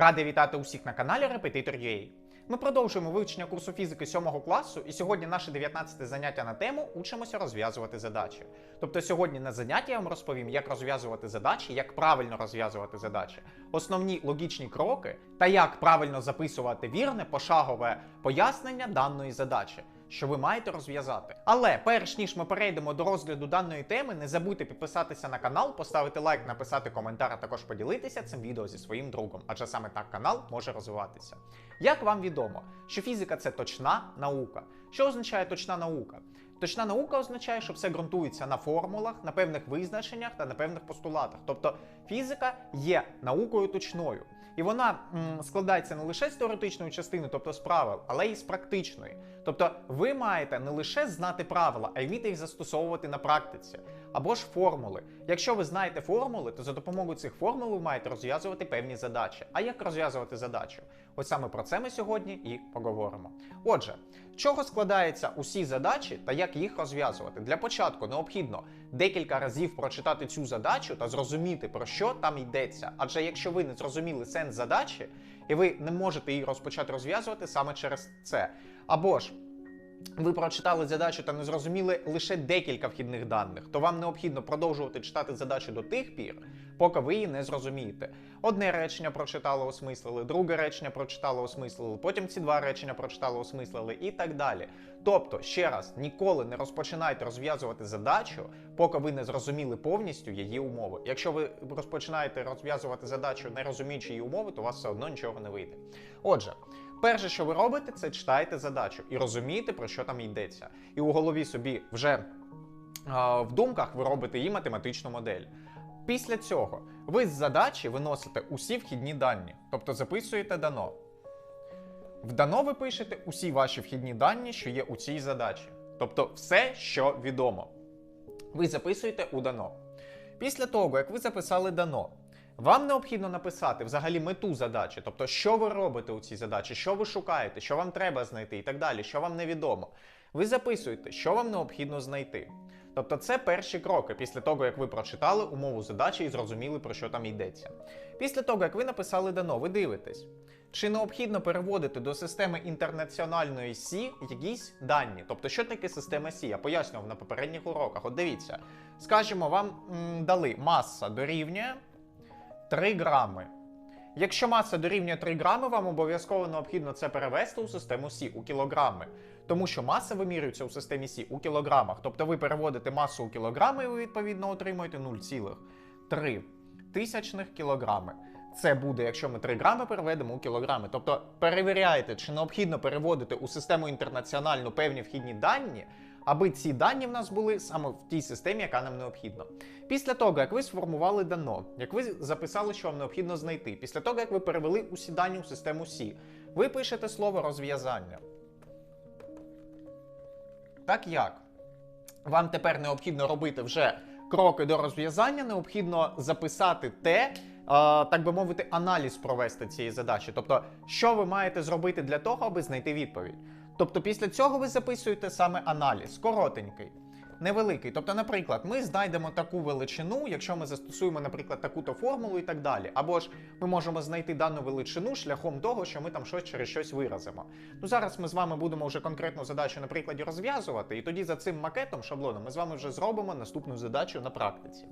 Радий вітати усіх на каналі Repetitor.ua. Ми продовжуємо вивчення курсу фізики 7 класу, і сьогодні наше 19 заняття на тему учимося розв'язувати задачі. Тобто сьогодні на занятті я вам розповім, як розв'язувати задачі, як правильно розв'язувати задачі, основні логічні кроки та як правильно записувати вірне пошагове пояснення даної задачі. Що ви маєте розв'язати. Але перш ніж ми перейдемо до розгляду даної теми, не забудьте підписатися на канал, поставити лайк, написати коментар, а також поділитися цим відео зі своїм другом, адже саме так канал може розвиватися. Як вам відомо, що фізика це точна наука. Що означає точна наука? Точна наука означає, що все ґрунтується на формулах, на певних визначеннях та на певних постулатах. Тобто фізика є наукою точною. І вона м, складається не лише з теоретичної частини, тобто з правил, але й з практичної. Тобто ви маєте не лише знати правила, а й вміти їх застосовувати на практиці. Або ж формули. Якщо ви знаєте формули, то за допомогою цих формул ви маєте розв'язувати певні задачі. А як розв'язувати задачу? Ось саме про це ми сьогодні і поговоримо. Отже, чого складаються усі задачі та як їх розв'язувати? Для початку необхідно декілька разів прочитати цю задачу та зрозуміти, про що там йдеться. Адже якщо ви не зрозуміли сенс задачі, і ви не можете її розпочати розв'язувати саме через це. Або ж ви прочитали задачу та не зрозуміли лише декілька вхідних даних, то вам необхідно продовжувати читати задачу до тих пір, поки ви її не зрозумієте. Одне речення прочитали, осмислили, друге речення прочитали, осмислили, потім ці два речення прочитали, осмислили і так далі. Тобто, ще раз, ніколи не розпочинайте розв'язувати задачу, поки ви не зрозуміли повністю її умови. Якщо ви розпочинаєте розв'язувати задачу, не розуміючи її умови, то у вас все одно нічого не вийде. Отже. Перше, що ви робите, це читаєте задачу і розумієте, про що там йдеться. І у голові собі вже е, в думках ви робите її математичну модель. Після цього ви з задачі виносите усі вхідні дані, тобто записуєте дано. В дано ви пишете усі ваші вхідні дані, що є у цій задачі. Тобто все, що відомо. Ви записуєте у дано. Після того, як ви записали дано, вам необхідно написати взагалі мету задачі, тобто, що ви робите у цій задачі, що ви шукаєте, що вам треба знайти і так далі, що вам невідомо. Ви записуєте, що вам необхідно знайти. Тобто, це перші кроки після того, як ви прочитали умову задачі і зрозуміли, про що там йдеться. Після того, як ви написали дано, ви дивитесь, чи необхідно переводити до системи інтернаціональної Сі якісь дані. Тобто, що таке система Сі? Я пояснював на попередніх уроках. От дивіться, скажімо, вам м, дали маса дорівнює. 3 грами. Якщо маса дорівнює 3 грами, вам обов'язково необхідно це перевести у систему Сі у кілограми. Тому що маса вимірюється у системі Сі у кілограмах. Тобто ви переводите масу у кілограми і ви відповідно отримуєте 0,3 тисячних кілограми. Це буде, якщо ми 3 грами переведемо у кілограми. Тобто перевіряєте, чи необхідно переводити у систему інтернаціональну певні вхідні дані, аби ці дані в нас були саме в тій системі, яка нам необхідна. Після того, як ви сформували дано, як ви записали, що вам необхідно знайти, після того, як ви перевели усі дані у систему Сі, ви пишете слово розв'язання. Так як вам тепер необхідно робити вже кроки до розв'язання, необхідно записати те, так би мовити, аналіз провести цієї задачі. Тобто, що ви маєте зробити для того, аби знайти відповідь. Тобто, після цього ви записуєте саме аналіз, коротенький. Невеликий. Тобто, наприклад, ми знайдемо таку величину, якщо ми застосуємо, наприклад, таку-то формулу і так далі. Або ж ми можемо знайти дану величину шляхом того, що ми там щось через щось виразимо. Ну зараз ми з вами будемо вже конкретну задачу на прикладі розв'язувати, і тоді за цим макетом, шаблоном, ми з вами вже зробимо наступну задачу на практиці.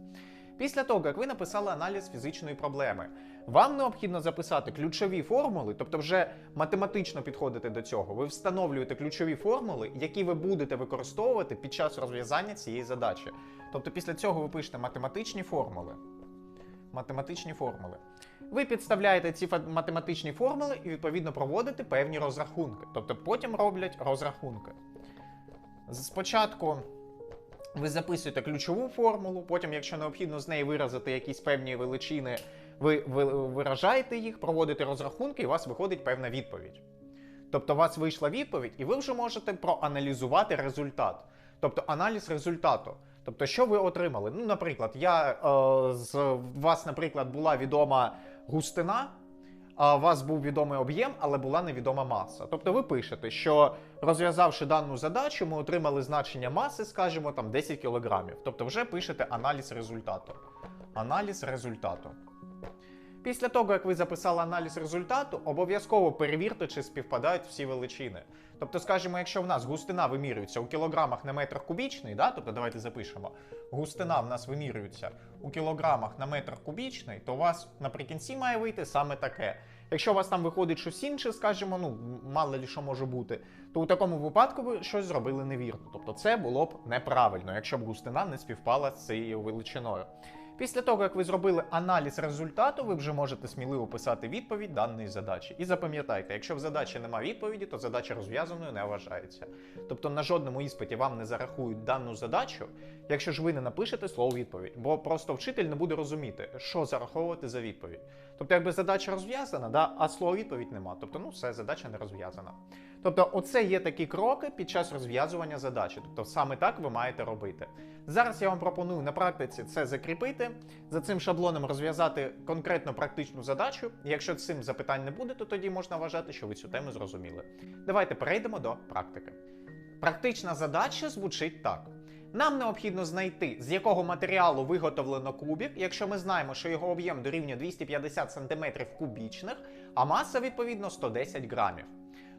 Після того, як ви написали аналіз фізичної проблеми, вам необхідно записати ключові формули, тобто вже математично підходити до цього. Ви встановлюєте ключові формули, які ви будете використовувати під час розв'язання цієї задачі. Тобто, після цього ви пишете математичні формули. Математичні формули. Ви підставляєте ці математичні формули і відповідно проводите певні розрахунки. Тобто потім роблять розрахунки. Спочатку ви записуєте ключову формулу, потім, якщо необхідно з неї виразити якісь певні величини, ви ви- виражаєте їх, проводите розрахунки, і у вас виходить певна відповідь. Тобто, у вас вийшла відповідь, і ви вже можете проаналізувати результат. Тобто аналіз результату. Тобто, що ви отримали? Ну, наприклад, я е, з вас, наприклад, була відома густина, а у вас був відомий об'єм, але була невідома маса. Тобто ви пишете, що розв'язавши дану задачу, ми отримали значення маси, скажімо, там 10 кілограмів. Тобто вже пишете аналіз результату. Аналіз результату. Після того, як ви записали аналіз результату, обов'язково перевірте, чи співпадають всі величини. Тобто, скажімо, якщо в нас густина вимірюється у кілограмах на метр кубічний, да? тобто давайте запишемо, густина в нас вимірюється у кілограмах на метр кубічний, то у вас наприкінці має вийти саме таке. Якщо у вас там виходить щось інше, скажімо, ну мало ли що може бути, то у такому випадку ви щось зробили невірно. Тобто це було б неправильно, якщо б густина не співпала з цією величиною. Після того, як ви зробили аналіз результату, ви вже можете сміливо писати відповідь даної задачі. І запам'ятайте, якщо в задачі немає відповіді, то задача розв'язаною не вважається. Тобто на жодному іспиті вам не зарахують дану задачу, якщо ж ви не напишете слово відповідь, бо просто вчитель не буде розуміти, що зараховувати за відповідь. Тобто, якби задача розв'язана, да, а слово відповідь нема. Тобто, ну все, задача не розв'язана. Тобто, оце є такі кроки під час розв'язування задачі. Тобто, саме так ви маєте робити. Зараз я вам пропоную на практиці це закріпити, за цим шаблоном розв'язати конкретно практичну задачу. Якщо цим запитань не буде, то тоді можна вважати, що ви цю тему зрозуміли. Давайте перейдемо до практики. Практична задача звучить так. Нам необхідно знайти, з якого матеріалу виготовлено кубік, якщо ми знаємо, що його об'єм дорівнює 250 см кубічних, а маса відповідно 110 грамів.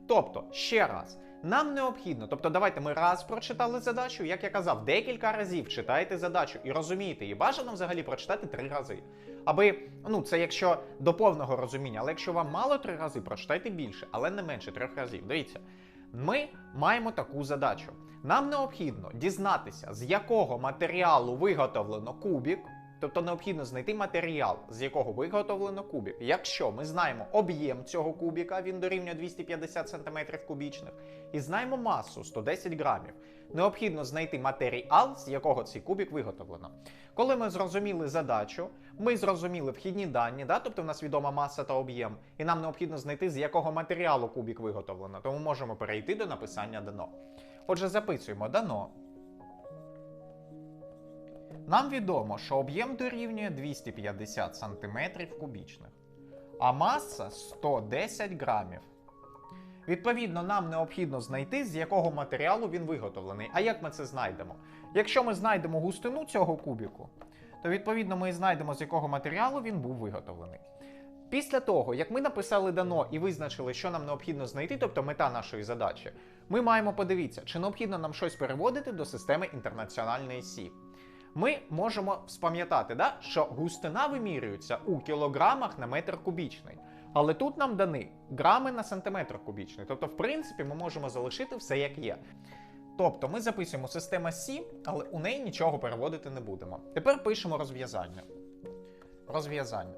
Тобто, ще раз, нам необхідно, тобто давайте ми раз прочитали задачу, як я казав, декілька разів читайте задачу і розумієте її. Бажано взагалі прочитати три рази. Аби, ну це якщо до повного розуміння, але якщо вам мало три рази, прочитайте більше, але не менше трьох разів. Дивіться, ми маємо таку задачу. Нам необхідно дізнатися, з якого матеріалу виготовлено кубік. Тобто необхідно знайти матеріал, з якого виготовлено кубік. Якщо ми знаємо об'єм цього кубіка, він дорівнює 250 см кубічних, і знаємо масу 110 грамів, необхідно знайти матеріал, з якого цей кубік виготовлено. Коли ми зрозуміли задачу, ми зрозуміли вхідні дані, да? тобто в нас відома маса та об'єм, і нам необхідно знайти, з якого матеріалу кубік виготовлено, тому можемо перейти до написання дано. Отже, записуємо дано. Нам відомо, що об'єм дорівнює 250 см кубічних, а маса 110 грамів. Відповідно, нам необхідно знайти, з якого матеріалу він виготовлений. А як ми це знайдемо? Якщо ми знайдемо густину цього кубіку, то відповідно ми знайдемо, з якого матеріалу він був виготовлений. Після того, як ми написали дано і визначили, що нам необхідно знайти, тобто мета нашої задачі, ми маємо подивитися, чи необхідно нам щось переводити до системи інтернаціональної Сі. Ми можемо спам'ятати, да, що густина вимірюється у кілограмах на метр кубічний. Але тут нам дані грами на сантиметр кубічний. Тобто, в принципі, ми можемо залишити все як є. Тобто ми записуємо система Сі, але у неї нічого переводити не будемо. Тепер пишемо розв'язання. Розв'язання.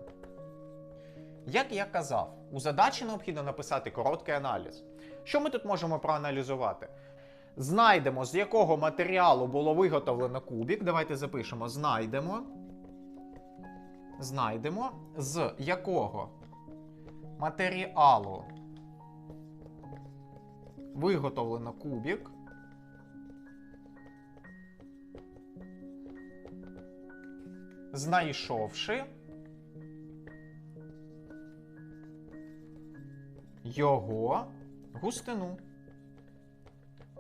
Як я казав, у задачі необхідно написати короткий аналіз. Що ми тут можемо проаналізувати? Знайдемо, з якого матеріалу було виготовлено кубік. Давайте запишемо: знайдемо. Знайдемо, з якого матеріалу виготовлено кубік. Знайшовши його густину.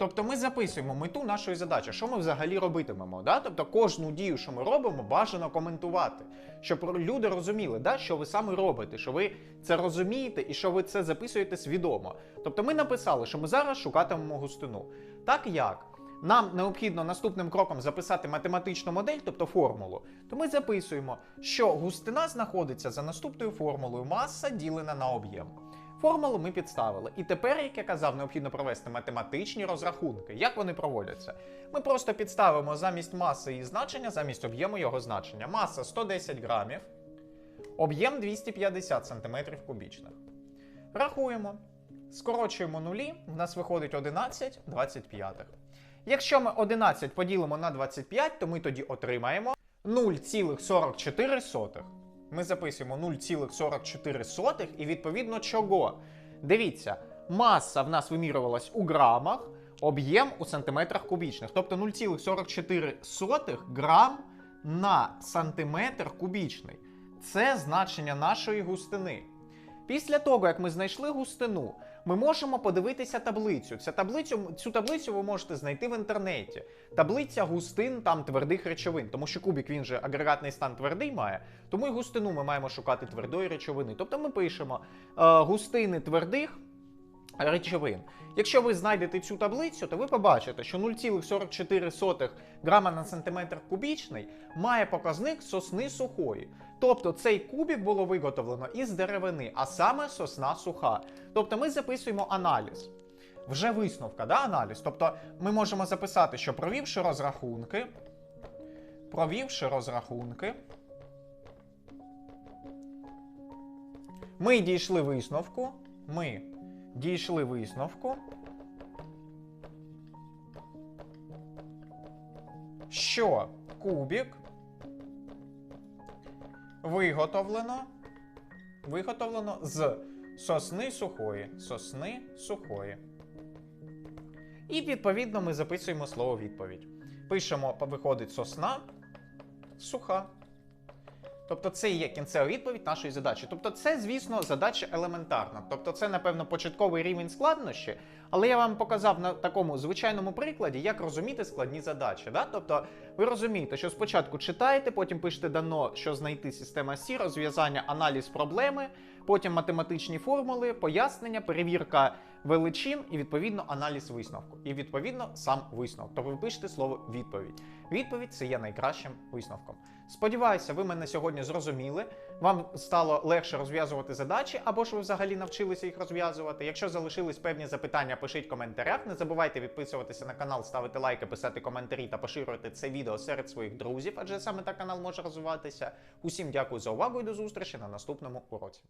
Тобто ми записуємо мету нашої задачі, що ми взагалі робитимемо. Да? Тобто кожну дію, що ми робимо, бажано коментувати, щоб люди розуміли, да, що ви саме робите, що ви це розумієте і що ви це записуєте свідомо. Тобто ми написали, що ми зараз шукатимемо густину. Так як? Нам необхідно наступним кроком записати математичну модель, тобто формулу, то ми записуємо, що густина знаходиться за наступною формулою маса ділена на об'єм. Формулу ми підставили. І тепер, як я казав, необхідно провести математичні розрахунки. Як вони проводяться? Ми просто підставимо замість маси її значення, замість об'єму його значення. Маса 110 грамів, об'єм 250 см кубічних. Рахуємо. Скорочуємо нулі, в нас виходить 11 25. Якщо ми 11 поділимо на 25, то ми тоді отримаємо 0,44. Ми записуємо 0,44 і відповідно чого? Дивіться, маса в нас вимірювалась у грамах, об'єм у сантиметрах кубічних. Тобто 0,44 грам на сантиметр кубічний. Це значення нашої густини. Після того, як ми знайшли густину, ми можемо подивитися таблицю. Ця таблицю, цю таблицю ви можете знайти в інтернеті. Таблиця густин там твердих речовин, тому що кубік він же агрегатний стан твердий має, тому і густину ми маємо шукати твердої речовини. Тобто ми пишемо е, густини твердих речовин. Якщо ви знайдете цю таблицю, то ви побачите, що 0,44 грама на сантиметр кубічний має показник сосни сухої. Тобто цей кубік було виготовлено із деревини, а саме сосна суха. Тобто ми записуємо аналіз. Вже висновка, да, аналіз. Тобто ми можемо записати, що провівши розрахунки, провівши розрахунки, ми дійшли висновку. Ми дійшли висновку, що кубік виготовлено, виготовлено з сосни сухої. Сосни сухої. І відповідно ми записуємо слово відповідь. Пишемо, виходить сосна суха. Тобто це і є кінцева відповідь нашої задачі. Тобто, це, звісно, задача елементарна. Тобто, це, напевно, початковий рівень складнощі, але я вам показав на такому звичайному прикладі, як розуміти складні задачі. Да? Тобто, ви розумієте, що спочатку читаєте, потім пишете дано, що знайти система Сі, розв'язання, аналіз проблеми, потім математичні формули, пояснення, перевірка величин і відповідно аналіз висновку. І відповідно сам висновок. Тобто ви пишете слово відповідь. Відповідь це є найкращим висновком. Сподіваюся, ви мене сьогодні зрозуміли. Вам стало легше розв'язувати задачі, або ж ви взагалі навчилися їх розв'язувати. Якщо залишились певні запитання, пишіть в коментарях. Не забувайте підписуватися на канал, ставити лайки, писати коментарі та поширювати це відео серед своїх друзів, адже саме так канал може розвиватися. Усім дякую за увагу і до зустрічі на наступному уроці.